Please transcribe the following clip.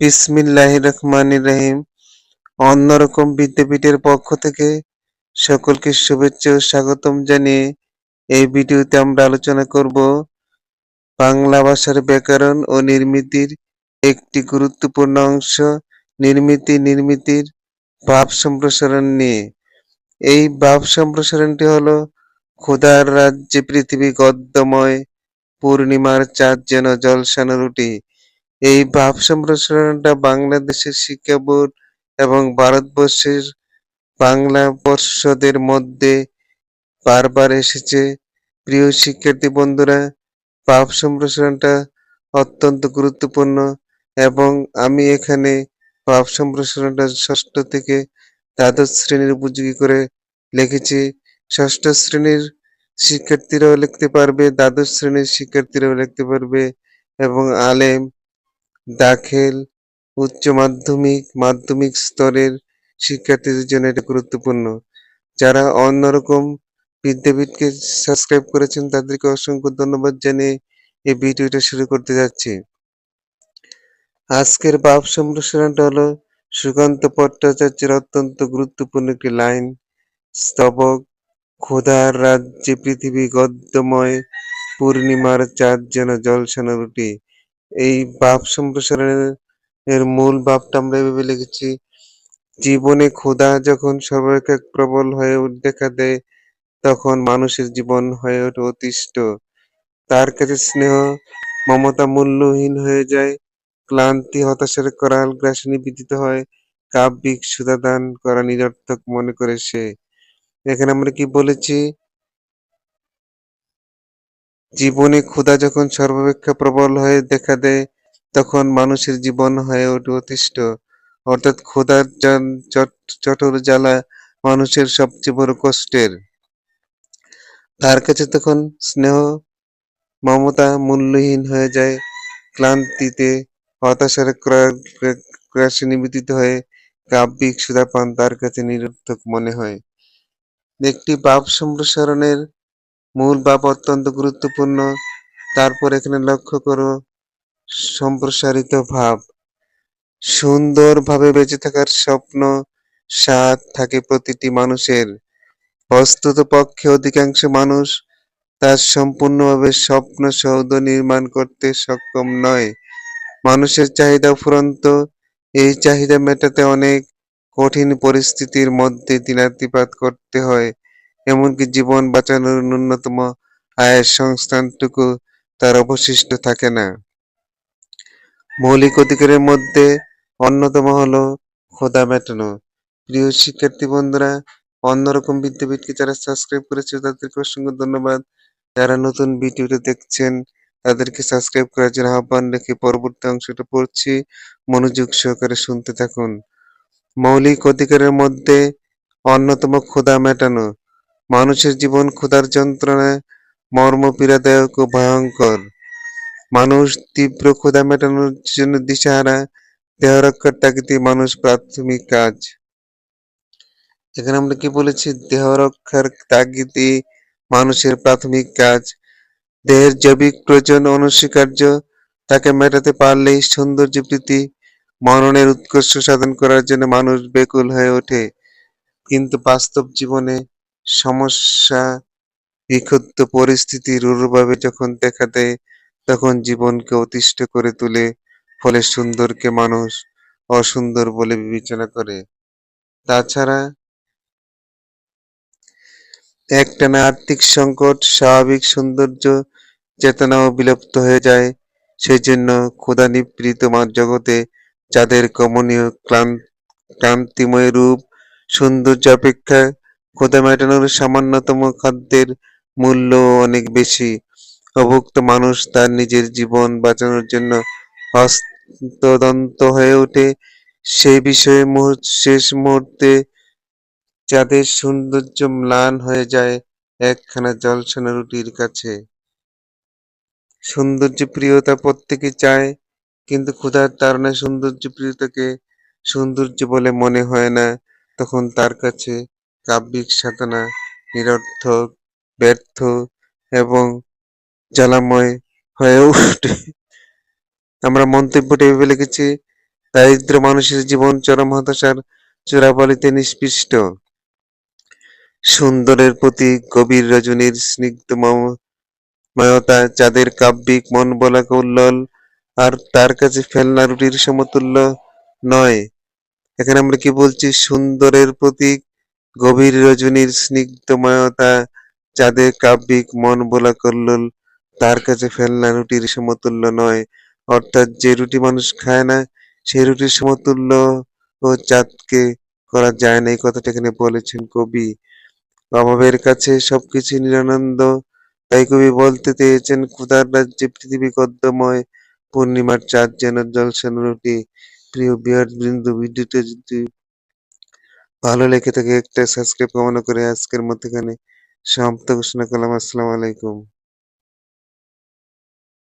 বিসমিল্লাহ রহমান রহিম। অন্যরকম বিদ্যাপীঠের পক্ষ থেকে সকলকে শুভেচ্ছা ও স্বাগতম জানিয়ে এই ভিডিওতে আমরা আলোচনা করব বাংলা ভাষার ব্যাকরণ ও নির্মিতির একটি গুরুত্বপূর্ণ অংশ, নির্মিতি, নির্মিতির ভাব সম্প্রসারণ নিয়ে। এই ভাব সম্প্রসারণটি হলো ক্ষুধার রাজ্যে পৃথিবী গদ্যময়, পূর্ণিমার চাঁদ যেন জলসানো রুটি। এই ভাব সম্প্রসারণটা বাংলাদেশের শিক্ষা বোর্ড এবং ভারতবর্ষের বাংলা পর্ষদের মধ্যে বারবার এসেছে। প্রিয় শিক্ষার্থী বন্ধুরা, ভাব সম্প্রসারণটা অত্যন্ত গুরুত্বপূর্ণ এবং আমি এখানে ভাব সম্প্রসারণটা ষষ্ঠ থেকে দ্বাদশ শ্রেণির উপযোগী করে লিখেছি। ষষ্ঠ শ্রেণির শিক্ষার্থীরাও লিখতে পারবে, দ্বাদশ শ্রেণির শিক্ষার্থীরাও লিখতে পারবে এবং আলেম দাখিল উচ্চ মাধ্যমিক মাধ্যমিক স্তরের শিক্ষার্থীদের জন্য এটা গুরুত্বপূর্ণ। যারা অন্যরকম বিদ্যাপীঠকে সাবস্ক্রাইব করেছেন, তাদেরকে অসংখ্য ধন্যবাদ জানিয়ে এই ভিডিওটা শুরু করতে যাচ্ছি। আজকের ভাব সম্প্রসারণটা হলো, সুকান্ত ভট্টাচার্যের অত্যন্ত গুরুত্বপূর্ণ একটি লাইন, স্তবক ক্ষুধার রাজ্যে পৃথিবী গদ্যময়, পূর্ণিমার চাঁদ যেন জলসানো রুটি। এই ভাব সম্প্রসারণের এর মূল ভাবটা আমরা এভাবে লিখেছি, জীবনে ক্ষুধা যখন সর্বাপেক্ষা প্রবল হয়ে দেখা দেয়, তখন মানুষের জীবন হয়ে ওঠে অতিষ্ঠ। তার কাছে স্নেহ মমতা মূল্যহীন হয়ে যায়, ক্লান্তি হতাশার করাল গ্রাসে নিবেদিত হয়, কাব্যিক সুধাদান করা নিরর্থক মনে করে সে। এখানে আমরা কি বলেছি? জীবনে ক্ষুধা যখন সর্বাপেক্ষা প্রবল হয়ে দেখা দেয়, তখন মানুষের জীবন হয়ে ওঠে অতিষ্ঠ। অর্থাৎ ক্ষুধার চটর জ্বালা মানুষের সবচেয়ে বড় কষ্টের। তার কাছে তখন স্নেহ মমতা মূল্যহীন হয়ে যায়, ক্লান্তিতে হতাশার ক্রাসে নিবেদিত হয়ে কাব্যিক সুধাপান তার কাছে নিরর্থক মনে হয়। একটি ভাব সম্প্রসারণের মূল বাপ অত্যন্ত গুরুত্বপূর্ণ। তারপর এখানে লক্ষ্য করো, সম্প্রসারিত ভাব। সুন্দরভাবে বেঁচে থাকার স্বপ্ন স্বাদ থাকে প্রতিটি মানুষের। বস্তুত পক্ষে অধিকাংশ মানুষ তার সম্পূর্ণভাবে স্বপ্ন সৌধ নির্মাণ করতে সক্ষম নয়। মানুষের চাহিদা ফুরন্ত এই চাহিদা মেটাতে অনেক কঠিন পরিস্থিতির মধ্যে দিনাতিপাত করতে হয়। এমনকি জীবন বাঁচানোর ন্যূনতম আয়ের সংস্থানটুকু তার অবশিষ্ট থাকে না। মৌলিক অধিকারের মধ্যে অন্যতম হলো খোদা মেটানো। প্রিয় শিক্ষার্থী বন্ধুরা, অন্যরকম বিদ্যাপীঠকে যারা সাবস্ক্রাইব করেছে তাদেরকে অসংখ্য ধন্যবাদ। যারা নতুন ভিডিওটা দেখছেন, তাদেরকে সাবস্ক্রাইব করার জন্য আহ্বান রেখে পরবর্তী অংশটা পড়ছি। মনোযোগ সহকারে শুনতে থাকুন। মৌলিক অধিকারের মধ্যে অন্যতম ক্ষুধা মেটানো। মানুষের জীবন ক্ষুধার যন্ত্রণায় মর্ম পীড়াদায়ক ও ভয়ঙ্কর। মানুষ তীব্র ক্ষুধা মেটানোর জন্য দিশাহারা দেহ রক্ষার তাগিদে মানুষ প্রাথমিক কাজ। এখানে আমরা কি বলেছি? দেহ রক্ষার তাগিদে মানুষের প্রাথমিক কাজ। দেহের জৈবিক প্রয়োজন অনস্বীকার্য, তাকে মেটাতে পারলেই সৌন্দর্য প্রীতি মননের উৎকর্ষ সাধন করার জন্য মানুষ বেকুল হয়ে ওঠে। কিন্তু বাস্তব জীবনে সমস্যা বিক্ষুব্ধ পরিস্থিতি রূঢ়ভাবে যখন দেখা দেয়, তখন জীবনকে অতিষ্ঠ করে তোলে, ফলে সুন্দরকে মানুষ অসুন্দর বলে বিবেচনা করে। তাছাড়া, একটানা আর্থিক সংকট, স্বাভাবিক সৌন্দর্য চেতনাও বিলুপ্ত হয়ে যায়। সেই জন্য ক্ষুধা নিপীড়িত জগতে যাদের কমনীয় ক্লান্তিময় রূপ, সৌন্দর্য অপেক্ষা ক্ষুধা মেটানোর সামান্যতম খাদ্যের মূল্য অনেক বেশি। অভুক্ত মানুষ তার নিজের জীবন বাঁচানোর জন্য হস্তদন্ত হয়ে ওঠে। সেই বিষয়ে শেষ মুহূর্তে যাদের সৌন্দর্য ম্লান হয়ে যায় একখানা জলসানো রুটির কাছে। সৌন্দর্য প্রিয়তা প্রত্যেকে চায়, কিন্তু ক্ষুধার তাড়নায় সৌন্দর্য প্রিয়তাকে সৌন্দর্য বলে মনে হয় না, তখন তার কাছে কাব্যিক সাধনা, নিরর্থক, ব্যর্থ এবং জ্বালাময় হয়ে উঠে আমরা মন্তব্যটি এভাবে লিখেছি, দারিদ্র মানুষের জীবন চরম হতাশার চোরাবালিতে নিষ্পৃষ্ট। সুন্দরের প্রতি গভীর রজনীর স্নিগ্ধ ময়তা যাদের কাব্যিক মন বলা কৌল্যল আর তার কাছে ফেলনা রুটির সমতুল্য নয়। এখানে আমরা কি বলছি? সুন্দরের প্রতীক গভীর রজনীর স্নিগ্ধময়তা যাদের কাব্যিক মন বোলা কল্লোল তার কাছে ফেলনা রুটির সমতুল্য নয়। অর্থাৎ যে রুটি মানুষ খায় না, সেই রুটির সমতুল্য ও চাঁদকে করা যায় না, এই কথাটা এখানে বলেছেন কবি। অভাবের কাছে সবকিছু নিরানন্দ, তাই কবি বলতে চেয়েছেন ক্ষুধার রাজ্যে পৃথিবী গদ্যময় পূর্ণিমার চাঁদ যেন জলসানো রুটি। প্রিয় বিহার বৃন্দ যদি ভালো লেগে থাকে, একটা সাবস্ক্রাইব কামনা করে আজকের মতো এখানে সমাপ্ত ঘোষণা করলাম। আসসালামু আলাইকুম।